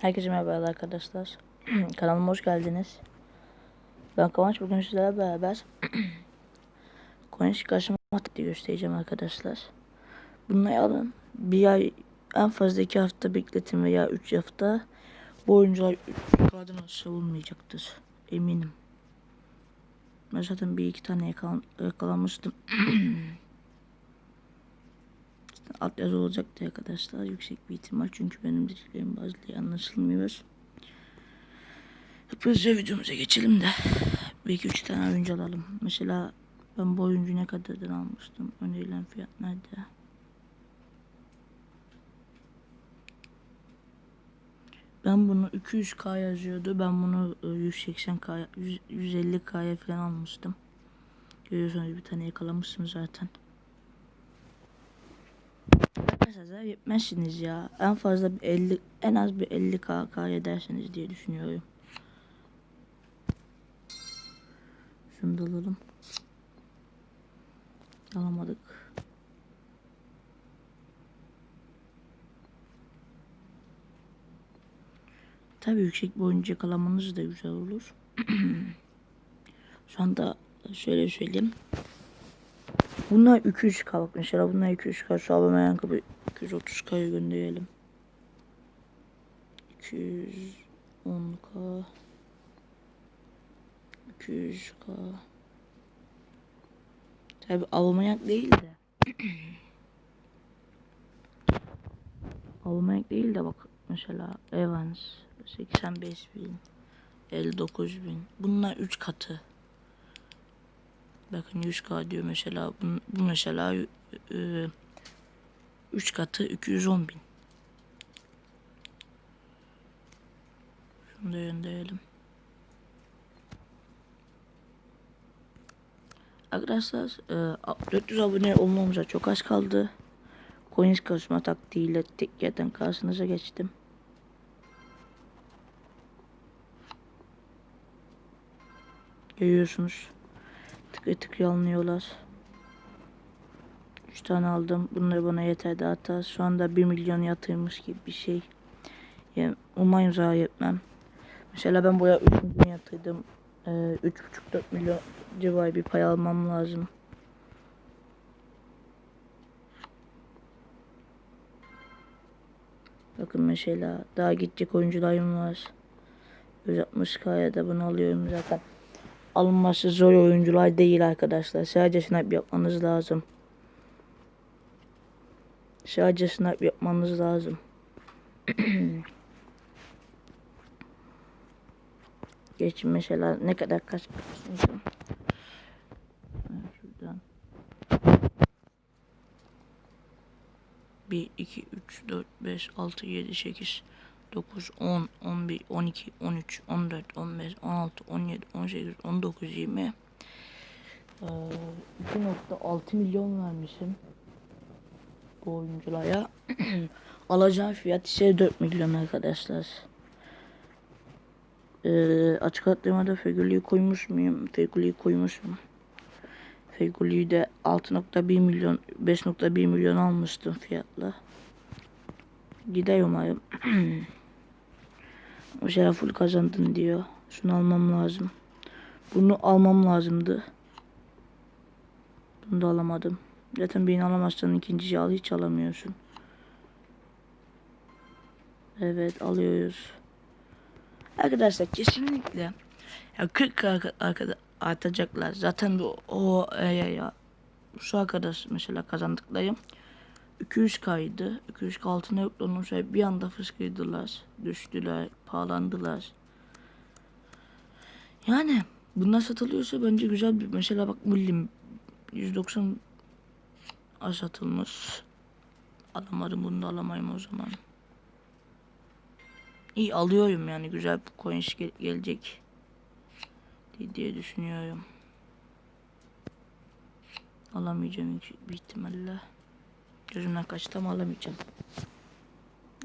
Herkese merhaba arkadaşlar. Kanalıma hoş geldiniz. Ben Kıvanç bugün sizlerle beraber Konuş karşıma taktiği göstereceğim arkadaşlar. Bunları alın. Bir ay en fazla iki hafta bekletin veya üç hafta bu oyuncular kadın aşağı olmayacaktır. Eminim. Ben zaten bir iki tane yakalan, yakalanmıştım. alt yazı olacaktı arkadaşlar. Yüksek bir ihtimal çünkü benim dediklerim bazıları anlaşılmıyor. Hızlıca videomuza geçelim de. Bir iki üç tane oyuncu alalım. Mesela ben bu oyuncu ne kadardan almıştım? Önerilen fiyat nerede? Ben bunu 200k yazıyordu. Ben bunu e, 180k, 100 150k'ya falan almıştım. Görüyorsunuz bir tane yakalamışsın zaten kaza yetmezsiniz ya. En fazla bir 50 en az bir 50 KK edersiniz diye düşünüyorum. Şunu da alalım. Alamadık. Tabi yüksek bir oyuncu yakalamanız da güzel olur. Şu anda şöyle söyleyeyim. Bunlar 2-3 kalkmışlar. Bunlar 2-3 kalkmış. Alamayan kapı 230K'ya gönderelim. 210K 200K Tabi almayak değil de. Almayak değil de bak mesela Evans 85 bin 59 bin. Bunlar 3 katı. Bakın 100k diyor mesela. Bu, mesela e, 3 katı 210 bin. Şunu da gönderelim. Arkadaşlar e, 400 abone olmamıza çok az kaldı. Coins kasma taktiğiyle tek yerden karşınıza geçtim. Görüyorsunuz tık tık yanlıyorlar. 3 tane aldım. Bunlar bana yeterdi hatta şu anda 1 milyon yatırmış gibi bir şey. Yani umarım zarar etmem. Mesela ben buraya 3 milyon yatırdım. Ee, 3,5-4 milyon civarı bir pay almam lazım. Bakın mesela daha gidecek oyuncularım var. 160k'ya da bunu alıyorum zaten alınması zor oyuncular değil arkadaşlar. Sadece snipe yapmanız lazım. Sadece snipe yapmanız lazım. Geç mesela ne kadar kaç Şuradan. 1, 2, 3, 4, 5, 6, 7, 8, 9, 10, 11, 12, 13, 14, 15, 16, 17, 18, 19, 20. Ee, 2.6 milyon vermişim oyunculara. Alacağım fiyat ise 4 milyon arkadaşlar. Ee, açık atlamada Fegüli'yi koymuş muyum? Fegüli'yi koymuşum. Fegüli'yi de 6.1 milyon 5.1 milyon almıştım fiyatla. Gider umarım. Mesela full kazandın diyor. Şunu almam lazım. Bunu almam lazımdı. Bunu da alamadım. Zaten birini alamazsan ikinciyi al hiç alamıyorsun. Evet alıyoruz. Arkadaşlar kesinlikle ya 40 arkada artacaklar. Zaten bu o e, ya, ya şu arkadaş mesela kazandıklarım 200 kaydı. 200 k altına yoktu. Onun şey bir anda fıskıydılar. Düştüler. Pahalandılar. Yani bunlar satılıyorsa bence güzel bir mesela bak Mullim 190 satılmış. Alamadım bunu da alamayım o zaman. İyi alıyorum yani güzel bir coins gel gelecek diye düşünüyorum. Alamayacağım bir ihtimalle. Gözümden kaçtı ama alamayacağım.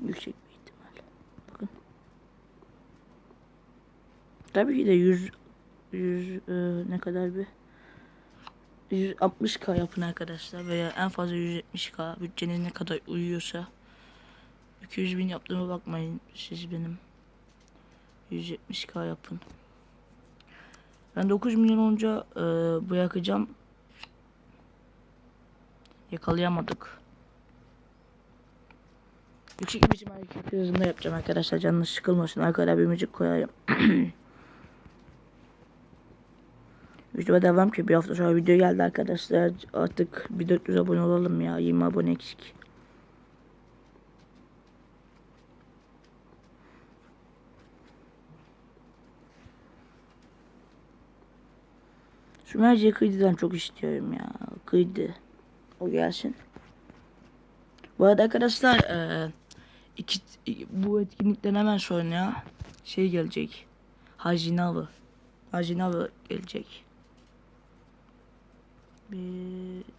Yüksek bir ihtimal. Bakın. Tabii ki de 100 100 e, ne kadar bir 160k yapın arkadaşlar veya en fazla 170k bütçeniz ne kadar uyuyorsa 200 bin yaptığıma bakmayın siz benim. 170k yapın. Ben 9 milyon olunca e, bırakacağım. Yakalayamadık. Yüksek bir ihtimalle hızında yapacağım arkadaşlar. Canınız sıkılmasın. Arkada bir müzik koyayım. YouTube'a devam ki bir hafta sonra video geldi arkadaşlar. Artık bir 400 abone olalım ya. 20 abone eksik. Şu merceği kıyıdan çok istiyorum ya. Kıydı. O gelsin. Bu arada arkadaşlar eee, iki, bu etkinlikten hemen sonra şey gelecek. Hazine avı gelecek. Bir,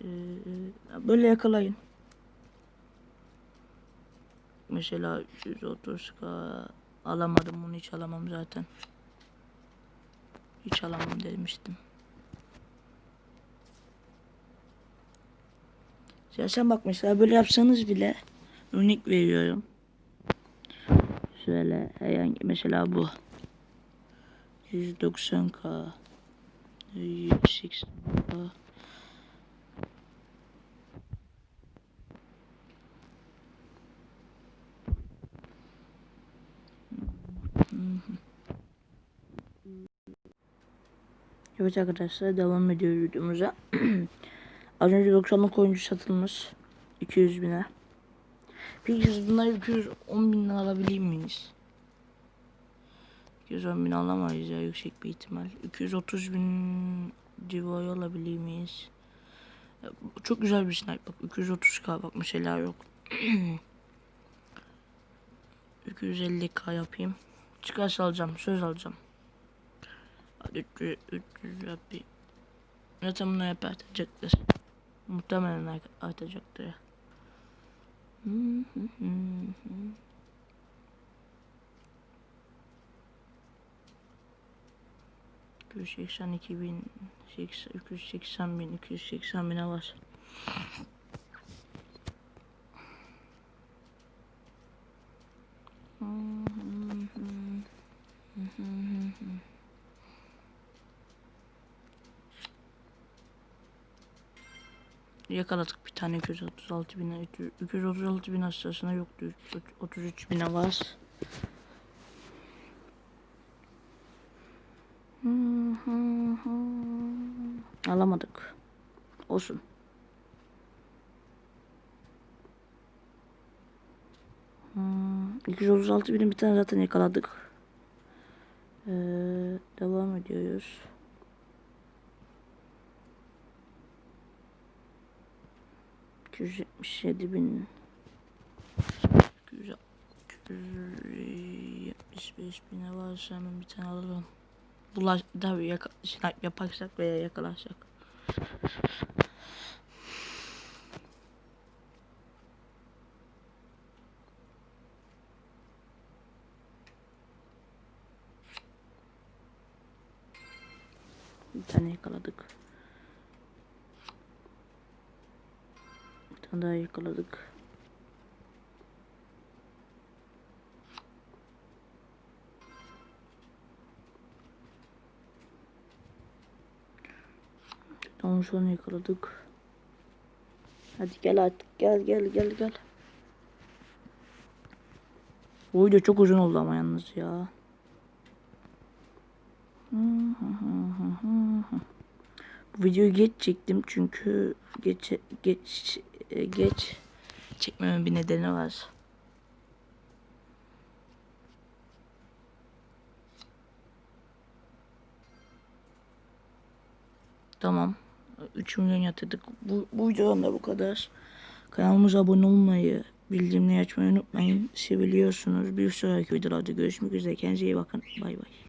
eee, böyle yakalayın. Mesela 130k alamadım bunu hiç alamam zaten. Hiç alamam demiştim. Ya sen bak mesela böyle yapsanız bile örnek veriyorum. Şöyle herhangi mesela bu 190k 180k Evet arkadaşlar devam ediyoruz videomuza. Az önce 90'lık oyuncu satılmış. 200 bine. Peki siz bunları 210 binden alabilir miyiz? 210 bin alamayız ya yüksek bir ihtimal. 230 bin civarı alabilir miyiz? Ya, Çok güzel bir snipe bak. 230k bak mesela yok. 250k yapayım. Çıkarsa alacağım. Söz alacağım. Hadi 300, 300 yapayım. Zaten bunu hep artacaktır. Muhtemelen art- artacaktır. ya. Hı hı hı hı. İki Yakaladık bir tane 236 bine 236 bin aşağısına yoktu 33 bine var. Alamadık. Olsun. Hmm, 236 binin bir tane zaten yakaladık. Ee, devam ediyoruz. 277 bin 275 bine varsa hemen bir tane alalım. Bulaş tabii yaka, yaparsak veya yakalarsak. Bir tane yakaladık. Bir tane daha yakaladık. Tamam şu an yakaladık. Hadi gel artık gel gel gel gel. Bu video çok uzun oldu ama yalnız ya. Bu videoyu geç çektim çünkü geç geç geç çekmemin bir nedeni var. Tamam. 3 milyon yatırdık. Bu, bu videodan da bu kadar. Kanalımıza abone olmayı, bildirimleri açmayı unutmayın. Seviliyorsunuz. Bir sonraki videolarda görüşmek üzere. Kendinize iyi bakın. Bay bay.